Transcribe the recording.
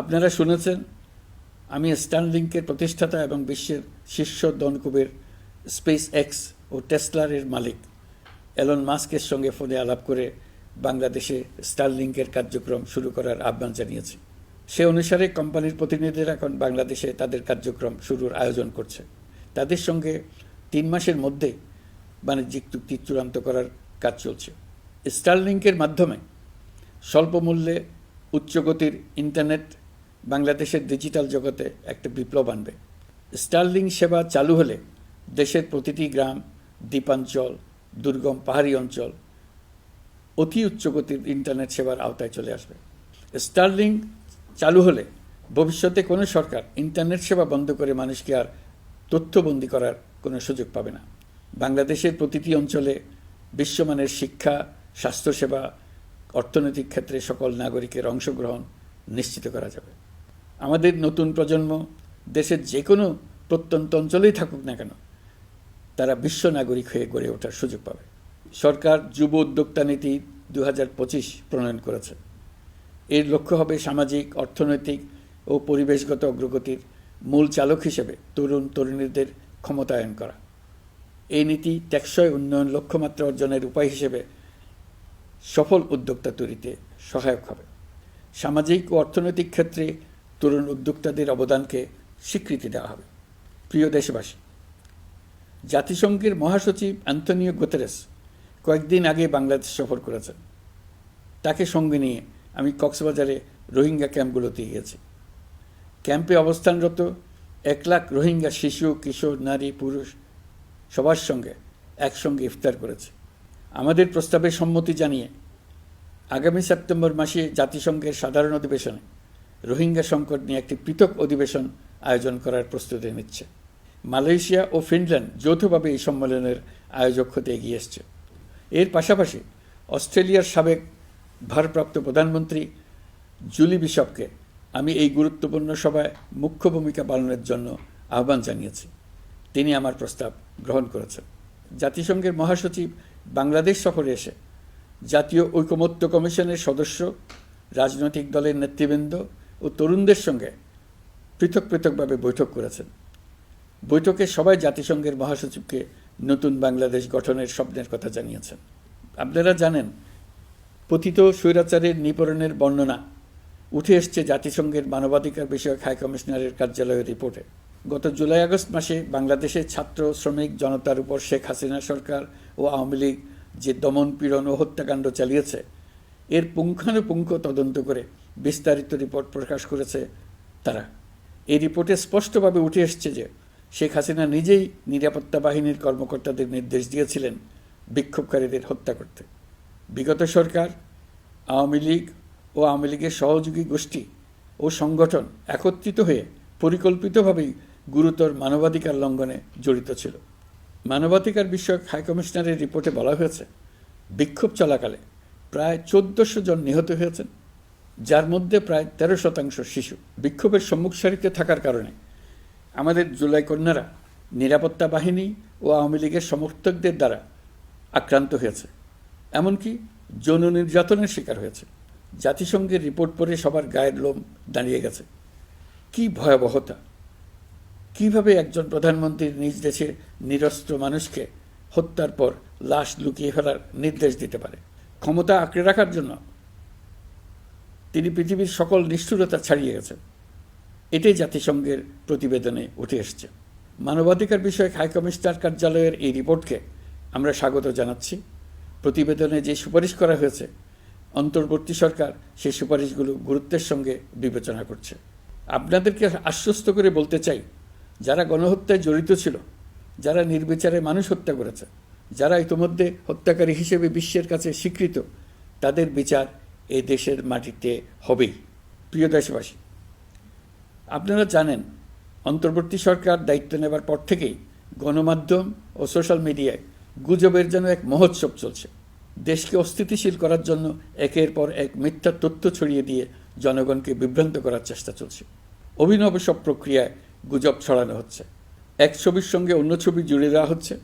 আপনারা শুনেছেন, আমি স্টানলিংকের প্রতিষ্ঠাতা এবং বিশ্বের শীর্ষ দনকুবের স্পেস এক্স ও টেসলারের মালিক। এলন মাস্কের সঙ্গে ফোনে আলাপ করে বাংলাদেশে স্টারলিংকের কার্যক্রম শুরু করার আহ্বান জানিয়েছি। সে অনুসারে কোম্পানির প্রতিনিধিরা এখন বাংলাদেশে তাদের কার্যক্রম শুরুর আয়োজন করছে। তাদের সঙ্গে তিন মাসের মধ্যে বাণিজ্যিক চুক্তি চূড়ান্ত করার কাজ চলছে। স্টারলিংকের মাধ্যমে স্বল্প মূল্যে উচ্চগতির ইন্টারনেট বাংলাদেশের ডিজিটাল জগতে একটা বিপ্লব আনবে। স্টারলিং সেবা চালু হলে দেশের প্রতিটি গ্রাম, দ্বীপাঞ্চল, দুর্গম পাহাড়ি অঞ্চল অতি উচ্চগতির ইন্টারনেট সেবার আওতায় চলে আসবে। স্টারলিং চালু হলে ভবিষ্যতে কোনো সরকার ইন্টারনেট সেবা বন্ধ করে মানুষকে আর তথ্যবন্দি করার কোনো সুযোগ পাবে না। বাংলাদেশের প্রতিটি অঞ্চলে বিশ্বমানের শিক্ষা, স্বাস্থ্যসেবা, অর্থনৈতিক ক্ষেত্রে সকল নাগরিকের অংশগ্রহণ নিশ্চিত করা যাবে। আমাদের নতুন প্রজন্ম দেশের যে কোনো প্রত্যন্ত অঞ্চলেই থাকুক না কেন, তারা বিশ্ব নাগরিক হয়ে গড়ে ওঠার সুযোগ পাবে। সরকার যুব উদ্যোক্তা নীতি দু হাজার পঁচিশ প্রণয়ন করেছে। এর লক্ষ্য হবে সামাজিক, অর্থনৈতিক ও পরিবেশগত অগ্রগতির মূল চালক হিসেবে তরুণ তরুণীদের ক্ষমতায়ন করা। এই নীতি টেকসই উন্নয়ন লক্ষ্যমাত্রা অর্জনের উপায় হিসেবে সফল উদ্যোক্তা তৈরিতে সহায়ক হবে। সামাজিক ও অর্থনৈতিক ক্ষেত্রে তরুণ উদ্যোক্তাদের অবদানকে স্বীকৃতি দেওয়া হবে। প্রিয় দেশবাসী, জাতিসংঘের মহাসচিব অ্যান্টনিও গুতেরেস কয়েকদিন আগে বাংলাদেশ সফর করেছেন। তাকে সঙ্গে নিয়ে আমি কক্সবাজারে রোহিঙ্গা ক্যাম্পগুলোতে গিয়েছি। ক্যাম্পে অবস্থানরত এক লাখ রোহিঙ্গা শিশু, কিশোর, নারী, পুরুষ সবার সঙ্গে একসঙ্গে ইফতার করেছে। আমাদের প্রস্তাবে সম্মতি জানিয়ে আগামী সেপ্টেম্বর মাসে জাতিসংঘের সাধারণ অধিবেশনে রোহিঙ্গা সংকট নিয়ে একটি পৃথক অধিবেশন আয়োজন করার প্রস্তুতি নিচ্ছে। মালয়েশিয়া ও ফিনল্যান্ড যৌথভাবে এই সম্মেলনের আয়োজক হতে এগিয়ে এসছে। এর পাশাপাশি অস্ট্রেলিয়ার সাবেক ভারপ্রাপ্ত প্রধানমন্ত্রী জুলি বিশপকে আমি এই গুরুত্বপূর্ণ সভায় মুখ্য ভূমিকা পালনের জন্য আহ্বান জানিয়েছি। তিনি আমার প্রস্তাব গ্রহণ করেছেন। জাতিসংঘের মহাসচিব বাংলাদেশ সফরে এসে জাতীয় ঐকমত্য কমিশনের সদস্য, রাজনৈতিক দলের নেতৃবৃন্দ ও তরুণদের সঙ্গে পৃথক পৃথকভাবে বৈঠক করেছেন। বৈঠকে সবাই জাতিসংঘের মহাসচিবকে নতুন বাংলাদেশ গঠনের স্বপ্নের কথা জানিয়েছেন। আপনারা জানেন, পতিত স্বৈরাচারের নিপরণের বর্ণনা উঠে এসছে জাতিসংঘের মানবাধিকার বিষয়ক হাই কমিশনারের কার্যালয়ের রিপোর্টে। গত জুলাই আগস্ট মাসে বাংলাদেশের ছাত্র, শ্রমিক, জনতার উপর শেখ হাসিনা সরকার ও আওয়ামী লীগ যে দমন পীড়ন ও হত্যাকাণ্ড চালিয়েছে, এর পুঙ্খানুপুঙ্খ তদন্ত করে বিস্তারিত রিপোর্ট প্রকাশ করেছে তারা। এই রিপোর্টে স্পষ্টভাবে উঠে এসছে যে, শেখ হাসিনা নিজেই নিরাপত্তা বাহিনীর কর্মকর্তাদের নির্দেশ দিয়েছিলেন বিক্ষোভকারীদের হত্যা করতে। বিগত সরকার, আওয়ামী লীগ ও আওয়ামী লীগের সহযোগী গোষ্ঠী ও সংগঠন একত্রিত হয়ে পরিকল্পিতভাবেই গুরুতর মানবাধিকার লঙ্ঘনে জড়িত ছিল। মানবাধিকার বিষয়ক হাইকমিশনারের রিপোর্টে বলা হয়েছে, বিক্ষোভ চলাকালে প্রায় চোদ্দশো জন নিহত হয়েছেন। যার মধ্যে প্রায় তেরো শতাংশ শিশু বিক্ষোভের সম্মুখ সারিতে থাকার কারণে আমাদের জুলাই কন্যারা নিরাপত্তা বাহিনী ও আওয়ামী লীগের সমর্থকদের দ্বারা আক্রান্ত হয়েছে। এমনকি যৌন নির্যাতনের শিকার হয়েছে। জাতিসংঘের রিপোর্ট পড়ে সবার গায়ের লোম দাঁড়িয়ে গেছে। কি ভয়াবহতা! কীভাবে একজন প্রধানমন্ত্রীর নিজ দেশে নিরস্ত্র মানুষকে হত্যার পর লাশ লুকিয়ে ফেলার নির্দেশ দিতে পারে? ক্ষমতা আঁকড়ে রাখার জন্য তিনি পৃথিবীর সকল নিষ্ঠুরতা ছাড়িয়ে গেছেন। এটাই জাতিসংঘের প্রতিবেদনে উঠে এসছে। মানবাধিকার বিষয়ক হাইকমিশনার কার্যালয়ের এই রিপোর্টকে আমরা স্বাগত জানাচ্ছি। প্রতিবেদনে যে সুপারিশ করা হয়েছে, অন্তর্বর্তী সরকার সেই সুপারিশগুলো গুরুত্বের সঙ্গে বিবেচনা করছে। আপনাদেরকে আশ্বস্ত করে বলতে চাই, যারা গণহত্যায় জড়িত ছিল, যারা নির্বিচারে মানুষ হত্যা করেছে, যারা ইতোমধ্যে হত্যাকারী হিসেবে বিশ্বের কাছে স্বীকৃত, তাদের বিচার এ দেশের মাটিতে হবেই। প্রিয় দেশবাসী, আপনারা জানেন, অন্তর্বর্তী সরকার দায়িত্ব নেবার পর থেকেই গণমাধ্যম ও সোশ্যাল মিডিয়ায় গুজবের যেন এক মহোৎসব চলছে। দেশকে অস্থিতিশীল করার জন্য একের পর এক মিথ্যা তথ্য ছড়িয়ে দিয়ে জনগণকে বিভ্রান্ত করার চেষ্টা চলছে। অভিনব সব প্রক্রিয়ায় গুজব ছড়ানো হচ্ছে। এক ছবির সঙ্গে অন্য ছবি জুড়ে দেওয়া হচ্ছে।